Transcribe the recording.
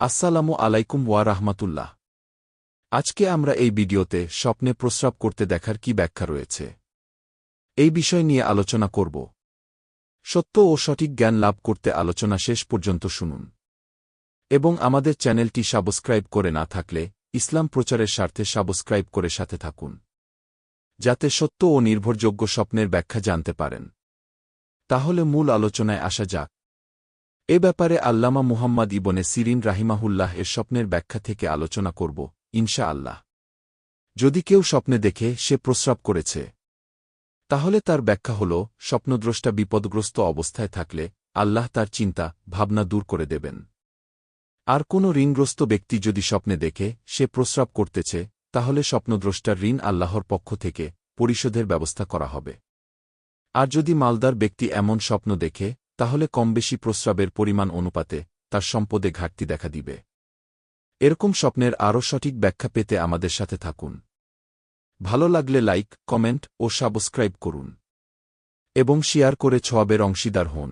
আসসালামু আলাইকুম ওয়া রাহমাতুল্লাহ। আজকে আমরা এই ভিডিওতে স্বপ্নে প্রস্রাব করতে দেখার কি ব্যাখ্যা রয়েছে? এই বিষয় নিয়ে আলোচনা করব। সত্য ও সঠিক জ্ঞান লাভ করতে আলোচনা শেষ পর্যন্ত শুনুন। এবং আমাদের চ্যানেলটি সাবস্ক্রাইব করে না থাকলে ইসলাম প্রচারের স্বার্থে সাবস্ক্রাইব করে সাথে থাকুন। যাতে সত্য ও নির্ভরযোগ্য স্বপ্নের ব্যাখ্যা জানতে পারেন। তাহলে মূল আলোচনায় আসা যাক। এ ব্যাপারে আল্লামা মুহাম্মদ ইবনে সিরিন রাহিমাহুল্লাহ এর স্বপ্নের ব্যাখ্যা থেকে আলোচনা করব, ইনশা আল্লাহ। যদি কেউ স্বপ্নে দেখে সে প্রস্রাব করেছে, তাহলে তার ব্যাখ্যা হল, স্বপ্নদ্রষ্টা বিপদগ্রস্ত অবস্থায় থাকলে আল্লাহ তার চিন্তা, ভাবনা দূর করে দেবেন। আর কোনো ঋণগ্রস্ত ব্যক্তি যদি স্বপ্নে দেখে সে প্রস্রাব করতেছে, তাহলে স্বপ্নদ্রষ্টার ঋণ আল্লাহর পক্ষ থেকে পরিশোধের ব্যবস্থা করা হবে। আর যদি মালদার ব্যক্তি এমন স্বপ্ন দেখে তাহলে কমবেশি প্রস্রাবের পরিমাণ অনুপাতে তার সম্পদে ঘাটতি দেখা দিবে। এরকম স্বপ্নের আরও সঠিক ব্যাখ্যা পেতে আমাদের সাথে থাকুন। ভালো লাগলে লাইক, কমেন্ট ও সাবস্ক্রাইব করুন। এবং শেয়ার করে ছবের অংশীদার হন।